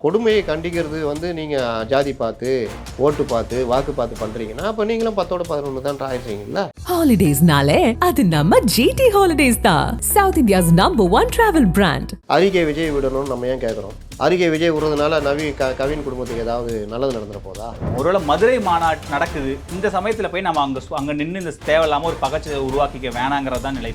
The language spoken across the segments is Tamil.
கொடுமையை கண்டிக்கிறது வந்து நீங்கள் ஜாதி பார்த்து ஓட்டு பார்த்து வாக்கு பார்த்து பண்ணுறீங்கன்னா அப்போ நீங்களும் பத்தோட பதினொன்று தான் ஆயிடுறீங்களா ஹாலிடேஸ்னாலே அது நம்ம ஜிடி ஹாலிடேஸ் தான். South India's number one travel brand அருகே விஜய் விடணும்னு நம்ம ஏன் கேட்குறோம் அருகே விஜய் விடுறதுனால நவி க கவின் குடும்பத்துக்கு ஏதாவது நல்லது நடந்துட போதா? ஒருவேளை மதுரை மாநாடு நடக்குது இந்த சமயத்துல போய் நம்ம அங்க அங்க நின்று இந்த தேவையில்லாம ஒரு பகச்சை உருவாக்கிக்க வேணாங்கிறது தான் நிலை.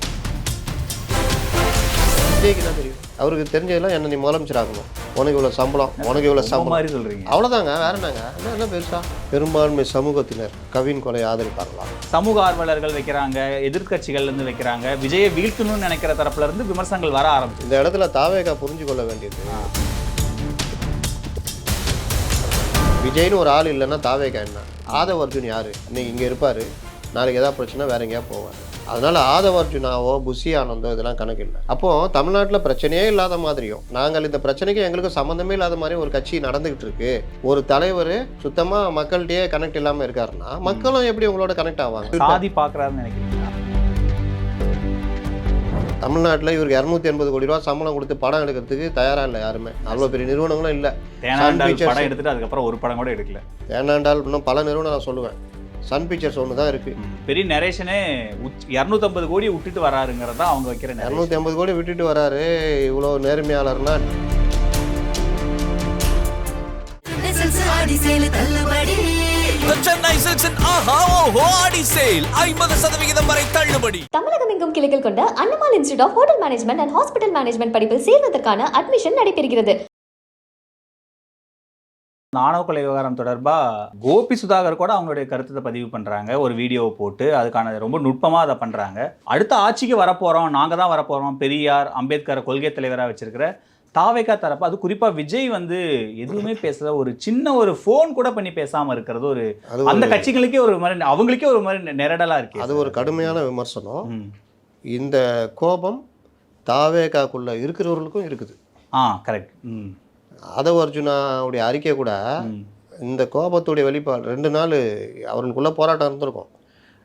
விஜய்க்கு என்ன தெரியும். அவருக்கு தெரிஞ்சதெல்லாம் என்ன நீ முதலமைச்சர் ஆகணும் உனக்கு இவ்வளோ சம்பளம் உனக்கு இவ்வளோ சம்பளம். மாதிரி சொல்றீங்க. அவ்வளோதாங்க வேற என்னங்க? என்ன என்ன பெருசா? பெரும்பான்மை சமூகத்தினர் கவின் கொலை ஆதரிப்பார்களா? சமூக ஆர்வலர்கள் வைக்கிறாங்க எதிர்க்கட்சிகள்ல இருந்து வைக்கிறாங்க. விஜயை வீழ்த்தணும்னு நினைக்கிற தரப்புல இருந்து விமர்சனங்கள் வர ஆரம்பிச்சு இந்த இடத்துல தாவேகா புரிஞ்சு கொள்ள வேண்டியது. விஜய்னு ஒரு ஆள் இல்லைன்னா தாவேகா என்ன? ஆதவ அர்ஜுன் யாரு? இன்னைக்கு இங்கே இருப்பார். நாளைக்கு ஏதாவது பிரச்சனை வேற எங்கேயா போவார். அதனால ஆதவ அர்ஜுனாவோ புஷி ஆனந்தோ இதெல்லாம் கணக்கு இல்லை அப்போ தமிழ்நாட்டில் பிரச்சனையே இல்லாத மாதிரியும் நாங்கள் இந்த பிரச்சனைக்கு எங்களுக்கு சம்மந்தமே இல்லாத மாதிரி ஒரு கட்சி நடந்துகிட்டு இருக்கு. ஒரு தலைவர் சுத்தமாக மக்கள்கிட்டயே கனெக்ட் இல்லாமல் இருக்காருன்னா மக்களும் எப்படி உங்களோட கனெக்ட் ஆவாங்க? சாதி பாக்குறாருன்னு நினைக்கிறீங்களா? தமிழ்நாட்டில் இவருக்கு இரநூத்தி எண்பது கோடி ரூபா சம்பளம் கொடுத்து படம் எடுக்கிறதுக்கு தயாராக இல்லை யாருமே. அவ்வளோ பெரிய நிறுவனங்களும் இல்லை. படம் எடுத்துட்டு அதுக்கப்புறம் ஒரு படம் கூட எடுக்கல. ஏனாண்டால் இன்னும் பல நிறுவனம் நான் சொல்லுவேன். சன் பிக்சர்ஸ் ஒன்று தான் இருக்குது பெரிய நரேஷனே இரநூத்தம்பது கோடி விட்டுட்டு வராருங்கிறது தான் அவங்க வைக்கிற. இரநூத்தி ஐம்பது கோடி விட்டுட்டு வராரு. இவ்வளோ நேர்மையாளர்னா. தமிழகம் எங்கும் கிளைகள் கொண்ட Annamal institute of hotel management and hospital management படிப்பில் சேர்வதற்கான அட்மிஷன் நடைபெறுகிறது. இந்த ஆணவ கொலை விவகாரம் தொடர்பா கோபி சுதாகர் கூட அவங்களுடைய கருத்தை பதிவு பண்றாங்க. ஒரு வீடியோவை போட்டு அதுக்கான ரொம்ப நுட்பமா அதை பண்றாங்க. அடுத்த ஆட்சிக்கு வரப்போறோம். நாங்க தான் வரப்போறோம். பெரியார் அம்பேத்கர் கொள்கை தலைவரா வச்சிருக்கிற தாவேக்கா தரப்பு. அது குறிப்பா விஜய் வந்து எதுவுமே பேசல. ஒரு சின்ன ஒரு ஃபோன் கூட பண்ணி பேசாம இருக்கிறது ஒரு அந்த கட்சிகளுக்கே ஒரு மாதிரி அவங்களுக்கே ஒரு மாதிரி நெரடலா இருக்கு. அது ஒரு கடுமையான விமர்சனம். இந்த கோபம் தாவேகாக்குள்ள இருக்கிறவர்களுக்கும் இருக்குது. ஆ கரெக்ட் ம். ஆதவ அர்ஜுனாவுடைய அறிக்கை கூட. இந்த கோபத்துடைய வெளிப்பாடு ரெண்டு நாள் அவர்களுக்குள்ள போராட்டம் இருந்திருக்கும்.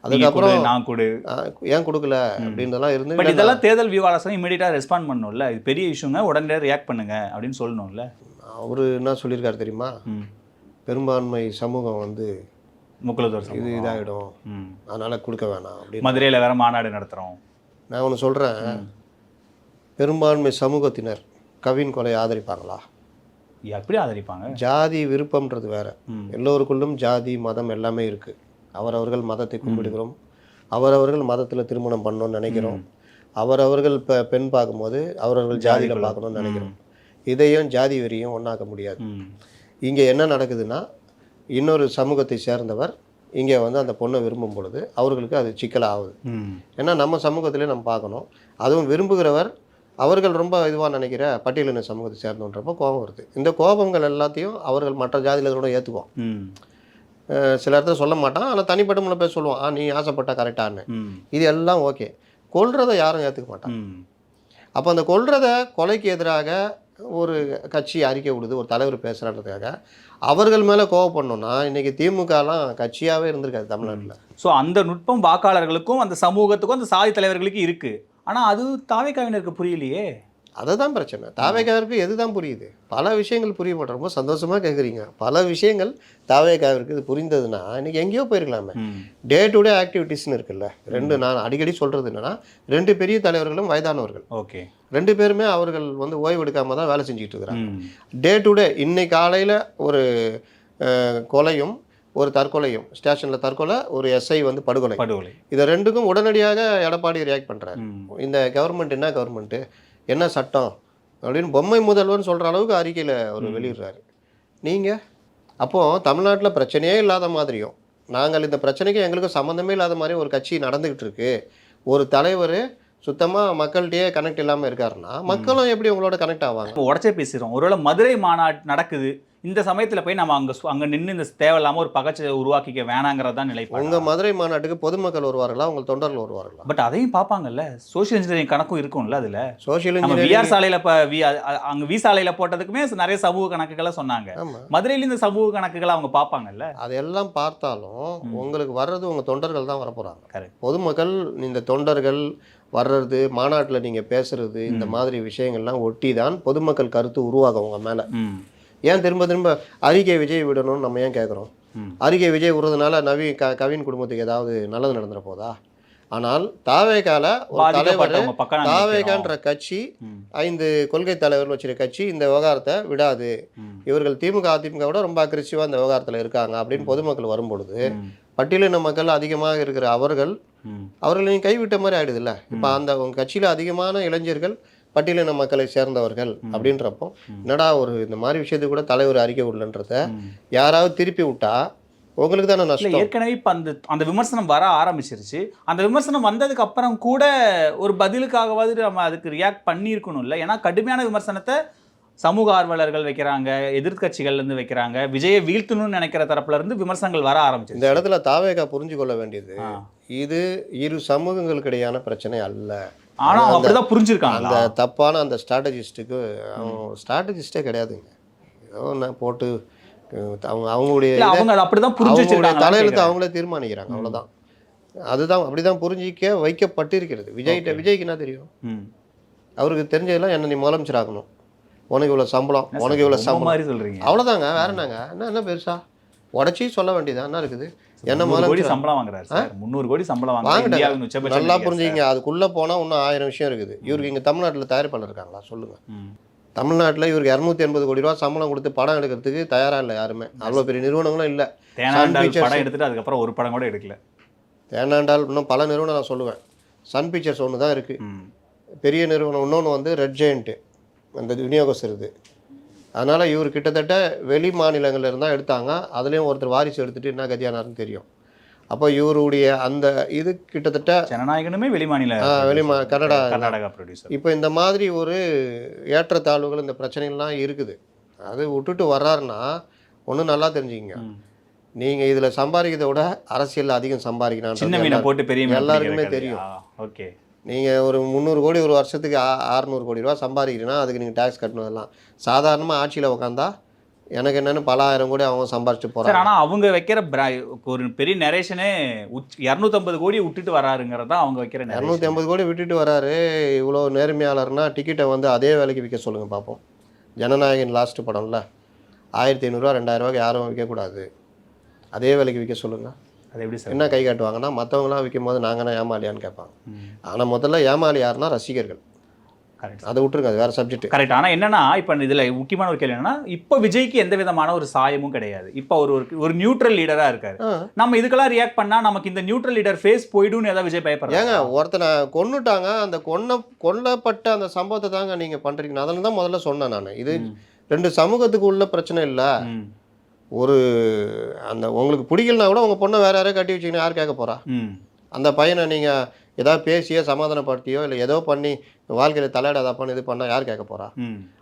அதுக்கப்புறம் நான் கொடு. ஏன் கொடுக்கல அப்படின்றதெல்லாம் இருந்து பட் இதெல்லாம் தேர்தல் விவாதம் இமீடியட்டா ரெஸ்பாண்ட் பண்ணணும்ல இது பெரிய இஷ்யூங்க உடனே ரியாக்ட் பண்ணுங்க அப்படின்னு சொல்லணும்ல. அவரு என்ன சொல்லியிருக்காரு தெரியுமா? பெரும்பான்மை சமூகம் வந்து முக்குலத்தோர் இது. இதாகிடும் அதனால கொடுக்க வேணாம் அப்படின்னு. மதுரையில வேற மாநாடு நடத்துறோம். நான் ஒன்று சொல்கிறேன் பெரும்பான்மை சமூகத்தினர் கவின் கொலை ஆதரிப்பாங்களா எப்படி ஆதரிப்பாங்க. ஜாதி விருப்பம்ன்றது வேற. எல்லோருக்குள்ளும் ஜாதி மதம் எல்லாமே இருக்கு. அவரவர்கள் மதத்தை கும்பிடுகிறோம். அவரவர்கள் மதத்தில் திருமணம் பண்ணணும்னு நினைக்கிறோம். அவரவர்கள் இப்போ பெண் பார்க்கும்போது அவரவர்கள் ஜாதியில். பார்க்கணும்னு நினைக்கிறோம். இதையும் ஜாதி வெறியும் ஒன்றாக்க முடியாது. இங்கே என்ன நடக்குதுன்னா இன்னொரு சமூகத்தை சேர்ந்தவர் இங்கே வந்து அந்த பொண்ணை விரும்பும் பொழுது அவர்களுக்கு அது சிக்கலாகுது. ஏன்னா நம்ம சமூகத்திலே நம்ம பார்க்கணும். அதுவும் விரும்புகிறவர் அவர்கள் ரொம்ப இதுவாக நினைக்கிற பட்டியலின சமூகத்தை சேர்ந்தோன்றப்போ கோபம் வருது. இந்த கோபங்கள் எல்லாத்தையும் அவர்கள் மற்ற ஜாதியிலரோட ஏற்றுக்குவோம் சில இடத்துல சொல்ல மாட்டான் ஆனால் தனிப்பட்ட முறை பேர் சொல்லுவான் ஆ நீ ஆசைப்பட்டா கரெக்டான்னு. இது எல்லாம் ஓகே. கொல்றதை யாரும் ஏற்றுக்க மாட்டாங்க ம். அப்போ அந்த கொல்றதை கொலைக்கு எதிராக ஒரு கட்சி அறிக்கை விடுது ஒரு தலைவர் பேசுகிறதுக்காக அவர்கள் மேலே கோவப்படணும்னா இன்னைக்கு திமுகலாம் கட்சியாகவே இருந்திருக்காது தமிழ்நாட்டில். ஸோ அந்த நுட்பம் வாக்காளர்களுக்கும் அந்த சமூகத்துக்கும் அந்த சாதி தலைவர்களுக்கு இருக்கு. ஆனா அது தாவேக்காவினருக்கு புரியலையே. அதுதான் பிரச்சனை. தாவேகாவிற்கு எதுதான் புரியுது? பல விஷயங்கள் புரிய மாட்டேன் ரொம்ப சந்தோஷமாக கேட்குறீங்க பல விஷயங்கள் தாவேகாவிற்கு இது புரிந்ததுன்னா இன்னைக்கு எங்கேயோ போயிருக்கலாமே. டே டு டே ஆக்டிவிட்டீஸ்னு இருக்குல்ல. ரெண்டு நான் அடிக்கடி சொல்கிறது என்னன்னா ரெண்டு பெரிய தலைவர்களும் வயதானவர்கள். ஓகே. ரெண்டு பேருமே அவர்கள் வந்து ஓய்வு எடுக்காம தான் வேலை செஞ்சுட்டு இருக்கிறாங்க. டே டு டே இன்னைக்கு காலையில் ஒரு கொலையும் ஒரு தற்கொலையும் ஸ்டேஷனில் தற்கொலை ஒரு எஸ்ஐ வந்து படுகொலை. படுகொலை. இதை ரெண்டுக்கும் உடனடியாக எடப்பாடி ரியாக்ட் பண்ணுறாரு இந்த கவர்மெண்ட் என்ன கவர்மெண்ட்டு என்ன சட்டம்? அப்படின்னு பொம்மை முதல்வன் சொல்கிற அளவுக்கு அறிக்கையில் அவர் வெளியிடுறாரு. நீங்கள் அப்போது தமிழ்நாட்டில் பிரச்சனையே இல்லாத மாதிரியும் நாங்கள் இந்த பிரச்சனைக்கு எங்களுக்கு சம்மந்தமே இல்லாத மாதிரி ஒரு கட்சி நடந்துக்கிட்டு இருக்கு. ஒரு தலைவர் சுத்தமாக மக்கள்கிட்டயே கனெக்ட் இல்லாமல் இருக்காருன்னா மக்களும் எப்படி உங்களோட கனெக்ட் ஆவாங்க? இப்போ உடச்சே பேசுகிறோம் ஒருவேளை மதுரை மாநாடு நடக்குது இந்த சமயத்துல போய் நம்ம அங்க அங்க நின்று இந்த தேவையில்லாம ஒரு பகச்சை உருவாக்கிக்க வேணாங்கிறது தான் நிலைப்பாடு. உங்கள் மதுரை மாநாட்டுக்கு பொதுமக்கள் வருவார்களா? உங்கள் தொண்டர்கள் வருவார்களா? பட் அதையும் பார்ப்பாங்கல்ல. சோஷியல் இன்ஜினியரிங் கணக்கும் இருக்கும்ல அதுல. சோஷியல் நம்ம விஆர் சாலையில இப்ப வி அங்க வி சாலையில போட்டதுக்குமே நிறைய சமூக கணக்குகளை சொன்னாங்க. மதுரையில இந்த சமூக கணக்குகளை அவங்க பார்ப்பாங்கல்ல. அதெல்லாம் பார்த்தாலும். உங்களுக்கு வர்றது உங்கள் தொண்டர்கள் தான் வரப்போகிறாங்க Correct. பொதுமக்கள் இந்த தொண்டர்கள் வர்றது மாநாட்டில் நீங்கள் பேசுறது இந்த. மாதிரி விஷயங்கள்லாம் ஒட்டி தான் பொதுமக்கள் கருத்து உருவாகும் உங்கள் மேலே. ஏன் திரும்ப திரும்ப அறிக்கை விஜய் விடணும்னு நம்ம ஏன் கேட்குறோம். அறிக்கை விஜய் விடுறதுனால நவி க கவின் குடும்பத்துக்கு ஏதாவது நல்லது நடந்துட போதா ஆனால் தாவேகால ஒரு தலைவர் தாவேகான்ற கட்சி. ஐந்து கொள்கை தலைவர்கள் வச்சிருக்க கட்சி இந்த விவகாரத்தை விடாது. இவர்கள் திமுக அதிமுக விட ரொம்ப அக்ரெசிவாக இந்த விவகாரத்தில் இருக்காங்க அப்படின்னு பொதுமக்கள் வரும்பொழுது. பட்டியலின மக்கள் அதிகமாக இருக்கிற அவர்கள் ம். அவர்களை நீங்க கைவிட்ட மாதிரி ஆயிடுதுல்ல இப்போ அந்த உங்க கட்சியில் அதிகமான இளைஞர்கள் பட்டியலின மக்களை சேர்ந்தவர்கள் அப்படின்றப்போ என்னடா ஒரு இந்த மாதிரி விஷயத்துக்கு கூட தலைவர் அறிக்கை விடலன்றத. யாராவது திருப்பி விட்டா உங்களுக்கு தானே நஷ்டம்? ஏற்கனவே இப்ப அந்த அந்த விமர்சனம் வர ஆரம்பிச்சிருச்சு. அந்த விமர்சனம் வந்ததுக்கு அப்புறம் கூட ஒரு பதிலுக்காகவாது நம்ம அதுக்கு ரியாக்ட் பண்ணியிருக்கணும் இல்லை. ஏன்னா கடுமையான விமர்சனத்தை சமூக ஆர்வலர்கள் வைக்கிறாங்க எதிர்க்கட்சிகள்ல இருந்து வைக்கிறாங்க விஜயை வீழ்த்தணும்னு நினைக்கிற தரப்புல இருந்து விமர்சனங்கள் வர இந்த ஆரம்பிச்சிருச்சு இடத்துல தாவேகா புரிஞ்சு கொள்ள வேண்டியது. இது இரு சமூகங்களுக்கு இடையான பிரச்சனை அல்ல. ஆனா அவங்க அப்படிதான் புரிஞ்சிருக்காங்க அந்த தப்பான அந்த ஸ்ட்ராட்டஜிஸ்ட்டுக்கு அவன் ஸ்ட்ராட்டஜிஸ்டே கிடையாதுங்க. ஏதோ ஒன்று போட்டு அவங்க அவங்களுடைய அவங்க அப்படிதான் புரிஞ்சு வச்சிருக்காங்க தலையெழுத்து அவங்களே தீர்மானிக்கிறாங்க அவ்வளவுதான். அதுதான் அப்படிதான் புரிஞ்சிக்க வைக்கப்பட்டிருக்கிறது. விஜய்கிட்ட விஜய்க்கு என்ன தெரியும். அவருக்கு தெரிஞ்சதெல்லாம் என்ன நீ முதலமைச்சர் ஆக்கணும் உனக்கு இவ்வளோ சம்பளம் உனக்கு இவ்வளோ சம்பளம். மாதிரி சொல்றீங்க. அவ்வளோதாங்க வேற என்னங்க? என்ன என்ன பெருசா? உடச்சி சொல்ல வேண்டியதா என்ன இருக்குது? என்ன கோடி சம்பளம் வாங்குறாரு சார். முந்நூறு கோடி சம்பளம் நல்லா புரிஞ்சுங்க. அதுக்குள்ள போனா இன்னும் ஆயிரம் விஷயம் இருக்குது. இவருக்கு இங்க தமிழ்நாட்டுல தயாரிப்பாளர் இருக்காங்களா? சொல்லுங்க. சார். ம். தமிழ்நாட்டுல இவருக்கு இரநூத்தி எண்பது கோடி ரூபா சம்பளம் கொடுத்து படம் எடுக்கிறதுக்கு தயாரா இல்லை யாருமே. அவ்வளோ பெரிய நிறுவனங்களும் இல்லை. படம் எடுத்துட்டு அதுக்கப்புறம் ஒரு படம் கூட எடுக்கல. தேனாண்டால் இன்னும் பல நிறுவனம் நான் சொல்லுவேன். சன் பிக்சர்ஸ் ஒன்று தான் இருக்குது. பெரிய நிறுவனம் இன்னொன்று வந்து ரெட் ஜெயண்ட்டு அந்த விநியோகஸ்தர் இது. அதனால் இவர் கிட்டத்தட்ட வெளி மாநிலங்கள்ல இருந்தால் எடுத்தாங்க. அதுலேயும் ஒருத்தர் வாரிசு எடுத்துட்டு என்ன கதியானாருன்னு தெரியும். அப்போ இவருடைய அந்த இது கிட்டத்தட்ட ஜனநாயகனுமே வெளிமாநில வெளிமா கன்னடா கர்நாடகா ப்ரொடியூசர் இப்போ இந்த மாதிரி ஒரு ஏற்றத்தாழ்வுகள் இந்த பிரச்சனைகள்லாம் இருக்குது. அது விட்டுட்டு வர்றாருன்னா ஒன்றும் நல்லா தெரிஞ்சுக்கங்க. நீங்கள் இதில் சம்பாதிக்கிறத விட அரசியலில் அதிகம் சின்ன மீனை போட்டு பெரிய எல்லாருக்குமே தெரியும். ஓகே. நீங்கள் ஒரு முந்நூறு கோடி ஒரு வருஷத்துக்கு ஆ- அறுநூறு கோடி ரூபா சம்பாதிக்கிறீங்கன்னா அதுக்கு நீங்கள் டேக்ஸ் கட்டணும் அதெல்லாம். சாதாரணமாக ஆட்சியில் உட்காந்தா எனக்கு என்னென்னு பல ஆயிரம் கோடி அவங்க சம்பாரிச்சு போகிறாங்க ஆனா அவங்க வைக்கிற ஒரு பெரிய நரேஷனே இரநூத்தம்பது கோடி விட்டுட்டு வராருங்கிறது தான் அவங்க வைக்கிற இரநூத்தி. ஐம்பது கோடி விட்டுட்டு வராரு. இவ்வளோ நேர்மையாளர்னா டிக்கெட்டை வந்து அதே விலைக்கு விற்க சொல்லுங்கள் பார்ப்போம் ஜனநாயகன் லாஸ்ட் படம்ல ஆயிரத்தி ஐநூறுரூவா ரெண்டாயிரரூவாக்கு யாரும் விற்கக்கூடாது அதே விலைக்கு விற்க சொல்லுங்கள் அது எப்படி சார் என்ன கை காட்டுவாங்கன்னா மற்றவங்களாம் விற்கும் போது நாங்கன்னா ஏமாலியான்னு கேட்பாங்க. ஆனால் முதல்ல ஏமாளி யாருன்னா ரசிகர்கள். கரெக்ட் அதை விட்டுருங்க அது வேறு சப்ஜெக்ட் கரெக்ட் ஆனா என்னன்னா இப்ப இதுல முக்கியமான ஒரு கேள்வி என்னன்னா இப்போ விஜய்க்கு எந்த விதமான ஒரு சாயமும் கிடையாது. இப்போ ஒரு ஒரு- நியூட்ரல் லீடரா இருக்காரு. நம்ம இதுக்கெல்லாம் ரியாக்ட் பண்ணா நமக்கு இந்த நியூட்ரல் லீடர் ஃபேஸ் போயிடும்னு ஏதாவது விஜய் ஏங்க பயப்படுறாங்க ஒருத்தனை கொன்னுட்டாங்க அந்த கொன்ன கொல்லப்பட்ட அந்த சம்பவத்தை தாங்க நீங்கள் பண்ணுறீங்க அதில் தான் முதல்ல சொன்னேன் நான். இது ரெண்டு சமூகத்துக்கு உள்ள பிரச்சனை இல்லை. ஒரு அந்த உங்களுக்கு பிடிக்கலனா கூட உங்கள் பொண்ணை வேற யாரையோ கட்டி வச்சிங்கன்னா யார் கேட்க போகிறா அந்த பையனை நீங்கள் ஏதாவது பேசியோ சமாதானப்படுத்தியோ இல்லை ஏதோ பண்ணி வாழ்க்கையில் தலையிடாதப்பான்னு இது பண்ணால் யார் கேட்க போகிறா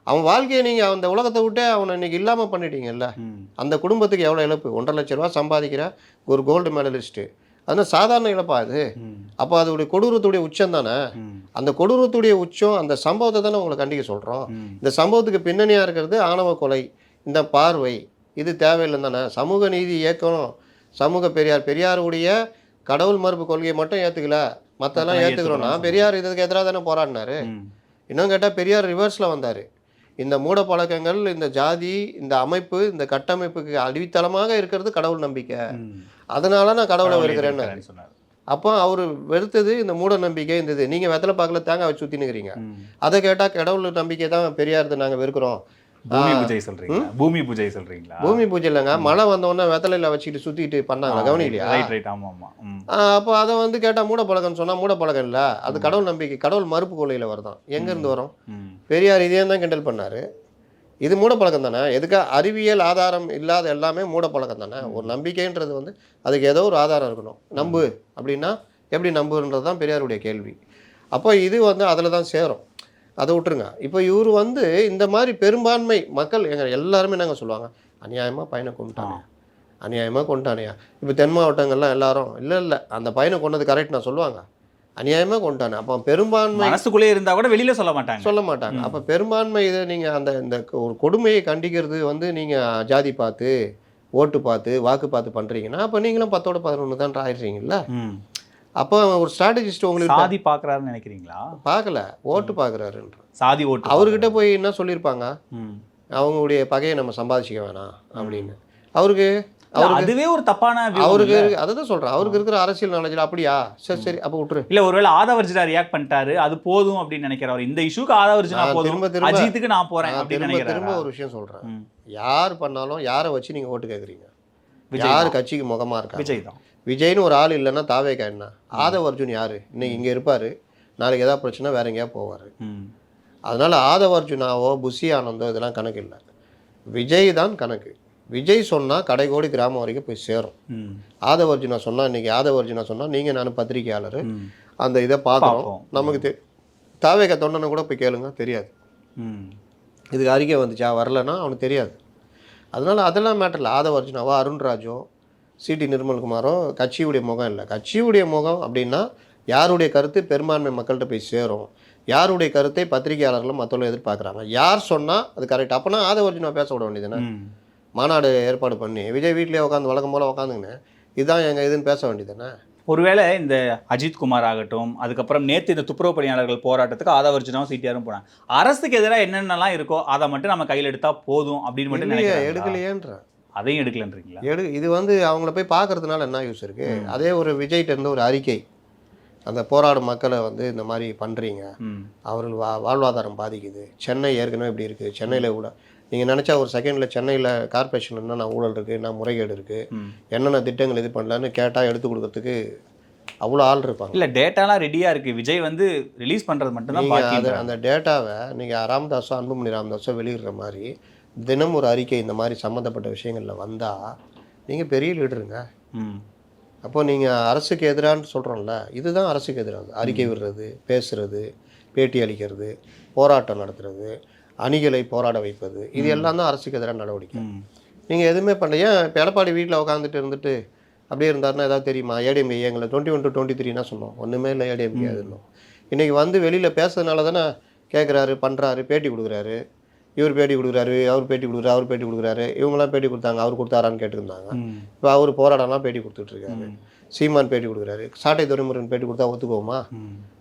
அவன் வாழ்க்கையை நீங்கள் அந்த உலகத்தை விட்டே அவனை இன்னைக்கு இல்லாமல் பண்ணிட்டீங்கல்ல? அந்த குடும்பத்துக்கு எவ்வளோ இழப்பு? ஒன்றரை லட்ச ரூபா சம்பாதிக்கிற ஒரு கோல்டு மெடலிஸ்ட்டு அதனால் சாதாரண இழப்பா அது? அப்போ அதோடைய கொடூரத்துடைய உச்சம் தானே? அந்த கொடூரத்துடைய உச்சம் அந்த சம்பவத்தை தானே உங்களை கண்டிக்க சொல்கிறோம் இந்த சம்பவத்துக்கு பின்னணியாக இருக்கிறது ஆணவ கொலை இந்த பார்வை. இது தேவையில்லைன்னு தானே? சமூக நீதி இயக்கணும் சமூக பெரியார் பெரியாருடைய கடவுள் மறுப்பு கொள்கையை மட்டும் ஏற்றுக்கல மற்றெல்லாம் ஏத்துக்கிறோம். பெரியார் இதுக்கு எதிராக தானே போராடினாரு. இன்னும் கேட்டால் பெரியார் ரிவர்ஸில் வந்தார். இந்த மூட பழக்கங்கள் இந்த ஜாதி இந்த அமைப்பு இந்த கட்டமைப்புக்கு அடித்தளமாக இருக்கிறது கடவுள் நம்பிக்கை. அதனால நான் கடவுளை வெறுக்கிறேன்னு சொன்னார். அப்போ அவர் வெறுத்தது இந்த மூட நம்பிக்கை இந்த இது. நீங்கள் வெத்தலை பார்க்கல தேங்காய் வச்சு சுற்றினுக்கிறீங்க அதை கேட்டால் கடவுள் நம்பிக்கை தான் பெரியார்து நாங்கள் வெறுக்கிறோம். பூமி. பூஜை சொல்றீங்களா? பூமி பூஜை சொல்றீங்களா? பூமி பூஜை இல்லைங்க மழை வந்த உடனே வெத்தலையில் வச்சுக்கிட்டு சுற்றிட்டு பண்ணாங்களா? கவனிக்கலையா? ரைட் ரைட் ஆமா ஆமா. அப்போ அதை வந்து கேட்டால் மூட பழக்கம்னு சொன்னால் மூட பழக்கம் இல்லை. அது கடவுள் நம்பிக்கை. கடவுள் மறுப்பு கொள்ளையில் வருதான். எங்கேருந்து வரும்? ம். பெரியார் இதே தான் கிண்டல் பண்ணார். இது மூடப்பழக்கம் தானே? எதுக்கா அறிவியல் ஆதாரம் இல்லாத எல்லாமே மூடப்பழக்கம் தானே? ஒரு நம்பிக்கைன்றது வந்து அதுக்கு ஏதோ ஒரு ஆதாரம் இருக்கணும். நம்பு. அப்படின்னா எப்படி நம்புன்றது தான் பெரியாருடைய கேள்வி. அப்போ இது வந்து அதில் தான் சேரும். அதை விட்டுருங்க. இப்போ இவர் வந்து இந்த மாதிரி பெரும்பான்மை மக்கள் எங்க எல்லாருமே நாங்கள் சொல்லுவாங்க? அநியாயமாக பையனை கொண்டுட்டானே அநியாயமாக கொண்டுட்டானையா இப்போ தென் மாவட்டங்கள்லாம் எல்லாரும் இல்லை இல்லை அந்த பையனை கொண்டது கரெக்ட் நான் சொல்லுவாங்க. அநியாயமாக கொண்டுட்டானே அப்போ பெரும்பான்மை மனசுக்குள்ளே இருந்தா கூட வெளியில சொல்ல மாட்டாங்க. சொல்ல மாட்டாங்க. அப்போ பெரும்பான்மை இதை நீங்கள் அந்த இந்த ஒரு கொடுமையை கண்டிக்கிறது வந்து நீங்கள் ஜாதி பார்த்து ஓட்டு பார்த்து வாக்கு பார்த்து பண்ணுறீங்கன்னா அப்போ நீங்களும் பத்தோட பதினொன்று தான் ஆயிடுறீங்கல்ல? ம். அப்போ ஒரு ஸ்ட்ராட்டஜிஸ்ட் உங்களுக்கு சாதி பாக்குறாருன்னு நினைக்கிறீங்களா? பார்க்கல ஓட்டு பார்க்குறாருன்ற சாதி ஓட்டு அவர்கிட்ட போய் என்ன சொல்லியிருப்பாங்க. அவங்களுடைய பகையை நம்ம சம்பாதிச்சிக்க வேணாம் அப்படின்னு. அவருக்கு அவருக்கு அதுவே ஒரு தப்பான அவருக்கு அதை தான் சொல்கிறேன் அவருக்கு இருக்கிற அரசியல் நாலேஜில் அப்படியா? சரி சரி அப்போ விட்டுரு. இல்ல ஒருவேளை ஆதவர்ஜினா ரியாக்ட் பண்ணிட்டாரு அது போதும் அப்படின்னு நினைக்கிறவர் இந்த இஷ்யூக்கு ஆதவர்ஜினா போதும். திரும்ப திரும்ப- அஜித்துக்கு நான் போறேன் அப்படின்னு திரும்ப திரும்ப நினைக்கிறேன் ஒரு விஷயம் சொல்கிறேன் ம். யார் பண்ணாலும் யாரை வச்சு நீங்கள் ஓட்டு கேட்குறீங்க விஜய் யார். கட்சிக்கு முகமாக இருக்காங்க விஜய் தான் விஜய்னு ஒரு ஆள் இல்லைன்னா தாவேக்கா என்ன? ஆதவ அர்ஜுன் யார்? இன்னைக்கு இங்கே இருப்பார். நாளைக்கு ஏதாவது பிரச்சனை வேற எங்கேயா போவார். அதனால ஆதவ அர்ஜுனாவோ புஷி ஆனந்தோ இதெல்லாம் கணக்கு இல்லை. விஜய் தான் கணக்கு. விஜய் சொன்னால் கடைகோடி கிராமம் வரைக்கும் போய் சேரும். ஆதவ அர்ஜுனா சொன்னால் இன்னைக்கு ஆதவ அர்ஜுனா சொன்னால் நீங்கள் நான் பத்திரிகையாளர். அந்த இதை பார்க்குறோம். நமக்கு தெ தாவேக்கா தொண்டனை கூட போய் கேளுங்க. தெரியாது. இதுக்கு அறிக்கை வந்துச்சா? வரலன்னா அவனுக்கு தெரியாது. அதனால அதெல்லாம் மேட்டர் இல்லை. ஆதவ அர்ஜுனாவோ அருண்ராஜோ சிடி நிர்மல்குமாரோ கட்சியுடைய முகம் இல்லை. கட்சியுடைய முகம் அப்படின்னா யாருடைய கருத்து பெரும்பான்மை மக்கள்கிட்ட போய் சேரும். யாருடைய கருத்தை பத்திரிகையாளர்களும் மற்றவர்களும் எதிர்பார்க்குறாங்க. யார் சொன்னால் அது கரெக்ட் அப்போனா ஆதவ அர்ஜுனா பேச விட வேண்டியதுதானே? ம். மாநாடு ஏற்பாடு பண்ணி விஜய் வீட்டிலே உட்காந்து வழக்கம் போல் உட்காந்துங்கன்னு இதுதான் எங்கள் இதுன்னு பேச வேண்டியதுதானே? ஒருவேளை இந்த அஜித் குமார் ஆகட்டும் அதுக்கப்புறம் நேத்து இந்த துப்புரவு பணியாளர்கள் போராட்டத்துக்கு ஆதவர்ஜினாவும் சிடிஆரும் போனாங்க. அரசுக்கு எதிராக என்னென்னலாம் இருக்கோ அதை மட்டும் நம்ம கையில் எடுத்தா போதும் அப்படின்னு மட்டும் நினைக்கிறேன் எடுக்கலையேன்ற. அதையும் எடுக்கலன்றீங்களா? எடு இது வந்து அவங்கள போய் பார்க்கறதுனால என்ன யூஸ் இருக்குது அதே ஒரு விஜய்கிட்ட இருந்து ஒரு அறிக்கை. அந்த போராடும் மக்களை வந்து இந்த மாதிரி பண்ணுறீங்க. அவர்கள் வா வாழ்வாதாரம் பாதிக்குது. சென்னை ஏற்கனவே இப்படி இருக்குது சென்னையில் கூட நீங்கள் நினச்சா ஒரு செகண்டில் சென்னையில் கார்பரேஷன் என்னென்ன ஊழல் இருக்குது என்ன முறைகேடு இருக்குது. என்னென்ன திட்டங்கள் இது பண்ணலான்னு கேட்டால் எடுத்து கொடுக்கறதுக்கு அவ்வளோ ஆள் இருப்பாங்க. இல்ல டேட்டாலாம் ரெடியா இருக்கு. விஜய் வந்து ரிலீஸ் பண்றது மட்டும் தான் நீங்கள் பாக்கி அது அந்த டேட்டாவை நீங்கள் ராமதாஸோ அன்புமணி ராமதாஸோ வெளியிடுற மாதிரி தினம் ஒரு அறிக்கை இந்த மாதிரி சம்மந்தப்பட்ட விஷயங்களில் வந்தால் நீங்கள் பெரிய லீடருங்க. ம். அப்போ நீங்கள் அரசுக்கு எதிரான்னு சொல்கிறோம்ல இதுதான் அரசுக்கு எதிரானது. அறிக்கை விடுறது பேசுறது பேட்டி அளிக்கிறது போராட்டம் நடத்துறது அணிகளை போராட வைப்பது. இது எல்லாம் தான் அரசுக்கு எதிரான நடவடிக்கை. நீங்கள் எதுவுமே பண்ணல. ஏன் இப்போ எடப்பாடி வீட்டில் உட்காந்துட்டு இருந்துட்டு அப்படியே இருந்தாருன்னா ஏதாவது தெரியுமா? ஏடிஎம்கே எங்களை டுவெண்ட்டி ஒன் டு டுவெண்ட்டி த்ரீனா சொன்னோம் ஒன்றுமே இல்லை ஏடிஎம்கே அது இருந்தோம் இன்றைக்கி வந்து வெளியில் பேசுறதுனால தானே கேட்குறாரு பண்ணுறாரு பேட்டி கொடுக்குறாரு. இவர் பேட்டி கொடுக்குறாரு அவர் பேட்டி கொடுக்குறாரு அவர் பேட்டி கொடுக்குறாரு. இவங்களாம் பேட்டி கொடுத்தாங்க அவர் கொடுத்தாரான்னு கேட்டுருந்தாங்க. இப்போ அவர் போராடலாம் பேட்டி கொடுத்துட்ருக்காரு சீமான் பேட்டி கொடுக்குறாரு. சாட்டை துரைமுருகன் பேட்டி கொடுத்தா ஒத்துக்குவோமா.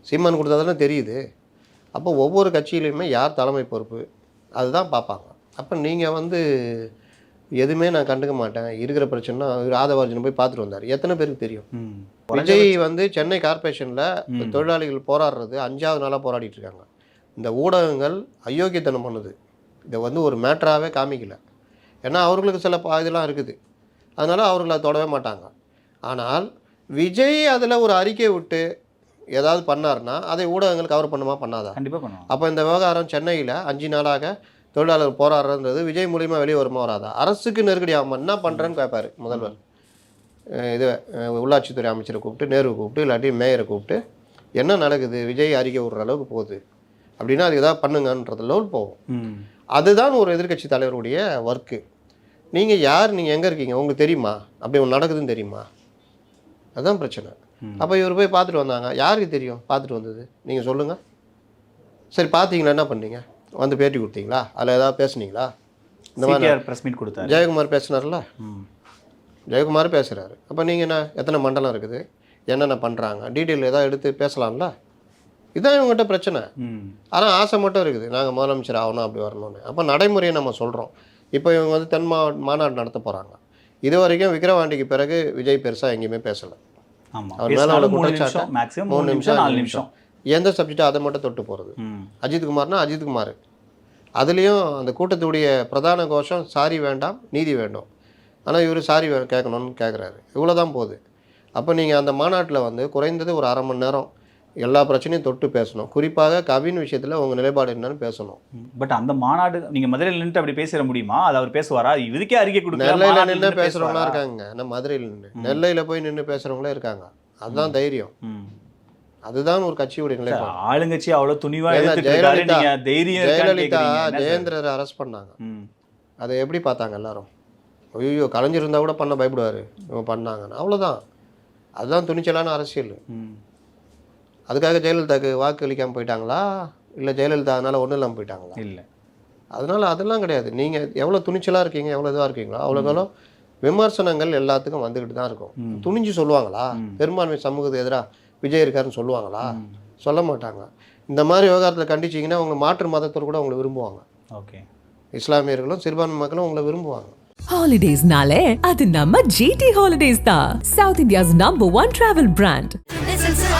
சீமான் கொடுத்தா தானே தெரியுது. அப்போ ஒவ்வொரு கட்சியிலையுமே யார் தலைமை பொறுப்பு? அதுதான் பார்ப்பாங்க. அப்போ நீங்கள் வந்து எதுவுமே நான் கண்டுக்க மாட்டேன். இருக்கிற பிரச்சனைனா ராதவார்ஜன் போய் பார்த்துட்டு வந்தார். எத்தனை பேருக்கு தெரியும். விஜய் வந்து சென்னை கார்ப்பரேஷனில் தொழிலாளிகள் போராடுறது அஞ்சாவது நாளாக போராடிட்டு இருக்காங்க. இந்த ஊடகங்கள் அயோக்கியத்தனம் பண்ணுது. இதை வந்து ஒரு மேட்டராகவே காமிக்கல. ஏன்னா அவர்களுக்கு சில பா இதெல்லாம் இருக்குது. அதனால் அவர்கள் தொடவே மாட்டாங்க. ஆனால் விஜய் அதில் ஒரு அறிக்கை விட்டு ஏதாவது பண்ணாருன்னா அதை ஊடகங்கள் கவர் பண்ணுமா? பண்ணாதா? கண்டிப்பா பண்ணுவோம் அப்போ இந்த விவகாரம் சென்னையில் அஞ்சு நாளாக தொழிலாளர் போராடுறது விஜய் மூலியமாக வெளியே வருமா வராதா? அரசுக்கு நெருக்கடி ஆகாம? என்ன பண்ணுறேன்னு கேட்பாரு முதல்வர். இது உள்ளாட்சித்துறை அமைச்சரை கூப்பிட்டு நேரு கூப்பிட்டு இல்லாட்டி மேயரை கூப்பிட்டு என்ன நடக்குது? விஜய் அறிக்கை விடுற அளவுக்கு போகுது. அப்படின்னா அது ஏதாவது பண்ணுங்கன்றது லெவல் போகும். அதுதான் ஒரு எதிர்க்கட்சி தலைவருடைய ஒர்க்கு நீங்கள் யார்? நீங்கள் எங்கே இருக்கீங்க? உங்களுக்கு தெரியுமா? அப்படி ஒன்று நடக்குதுன்னு தெரியுமா? அதுதான் பிரச்சனை. அப்போ இவர் போய் பார்த்துட்டு வந்தாங்க. யாருக்கு தெரியும் பார்த்துட்டு வந்தது? நீங்கள் சொல்லுங்கள் சரி பார்த்தீங்களா என்ன பண்ணீங்க? வந்து பேட்டி கொடுத்தீங்களா? அதில் ஏதாவது பேசுனீங்களா? இந்த மாதிரி பிரஸ் மீட் கொடுத்தாரு. ஜெயக்குமார் பேசுனார்ல. ஜெயக்குமார் பேசுகிறாரு அப்போ நீங்கள் என்ன எத்தனை மண்டலம் இருக்குது? என்னென்ன பண்ணுறாங்க டீட்டெயில் ஏதாவது எடுத்து பேசலாம்ல? இதுதான் இவங்ககிட்ட பிரச்சனை. ஆனால் ஆசை மட்டும் இருக்குது. நாங்கள் முதலமைச்சர் ஆகணும் அப்படி வரணும்னு. அப்போ நடைமுறையை நம்ம சொல்கிறோம் இப்போ இவங்க வந்து தென் மாநாடு நடத்த போகிறாங்க இது வரைக்கும் விக்கிரவாண்டிக்கு பிறகு விஜய் பெருசாக எங்கேயுமே பேசலை. ஆமா. அவர் மேல பேசினாலும் உள்ள மூணு நிமிஷம் மேக்ஸிமம் மூணு நிமிஷம் நாலு நிமிஷம். எந்த சப்ஜெக்டோ அதை மட்டும் தொட்டு போகிறது ம். அஜித்குமார்னா அஜித்குமார். அதுலேயும் அந்த கூட்டத்துடைய பிரதான கோஷம் சாரி வேண்டாம் நீதி வேண்டும். ஆனால் இவர் சாரி வே கேட்கணும்னு கேட்குறாரு இவ்வளோ தான் போகுது. அப்போ நீங்கள் அந்த மாநாட்டில் வந்து குறைந்தது ஒரு அரை மணி நேரம் எல்லா பிரச்சனையும் தொட்டு பேசணும். குறிப்பாக கவின் விஷயத்தில் உங்கள் நிலைப்பாடு என்னன்னு பேசணும். பட் அந்த மாநாடு நீங்க மதுரையில் நின்று அப்படி பேசிட முடியுமா? அது அவர் பேசுவாரா? இதுக்கே அறிக்கை கொடுக்கல நெல்லையில் நின்று நின்னு பேசுகிறவங்களாம்? இருக்காங்க. நம்ம மதுரையில் நின்று நெல்லையில் போய் நின்று பேசுகிறவங்களே இருக்காங்க. அதுதான் தைரியம். அதுதான் ஒரு கட்சியுடைய நிலைப்பாடு. ஆளுங்கட்சி அவ்வளவு துணிவா ஏன்னா எடுத்துட்டு இருக்காரு. ஜெயலலிதா- தைரியம் ஜெயலலிதா? ஜெயேந்திரரை அரெஸ்ட் பண்ணாங்க. அதை எப்படி பார்த்தாங்க எல்லாரும்? ஐயோ கலைஞர் இருந்தால் கூட பண்ண பயப்படுவார். இவன் பண்ணாங்கன்னு. அவ்வளோதான் அதுதான் துணிச்சலான அரசியல். அதுக்காக ஜெயலலிதாவுக்கு வாக்கு அளிக்காமல் போயிட்டாங்களா? இல்லை ஜெயலலிதா அதனால் ஒன்றும் இல்லாமல் போயிட்டாங்களா? இல்ல. அதனால் அதெல்லாம் கிடையாது. நீங்கள் எவ்வளோ துணிச்சலாக இருக்கீங்க எவ்வளோ இதுவாக இருக்கீங்களோ அவ்வளோக்காலோ விமர்சனங்கள் எல்லாத்துக்கும் வந்துக்கிட்டு தான் இருக்கும். துணிஞ்சு சொல்லுவாங்களா. பெரும்பான்மை சமூகத்துக்கு எதிராக விஜய் இருக்காருன்னு சொல்லுவாங்களா. சொல்ல மாட்டாங்க. இந்த மாதிரி விவகாரத்தில் கண்டிச்சிங்கன்னா அவங்க மாற்று மதத்தோடு கூட அவங்களை விரும்புவாங்க. ஓகே. இஸ்லாமியர்களும் சிறுபான்மை மக்களும் உங்களை விரும்புவாங்க. ஹாலிடேஸ்னாலே அது நம்ம ஜிடி ஹாலிடேஸ் தான். South India's number one travel brand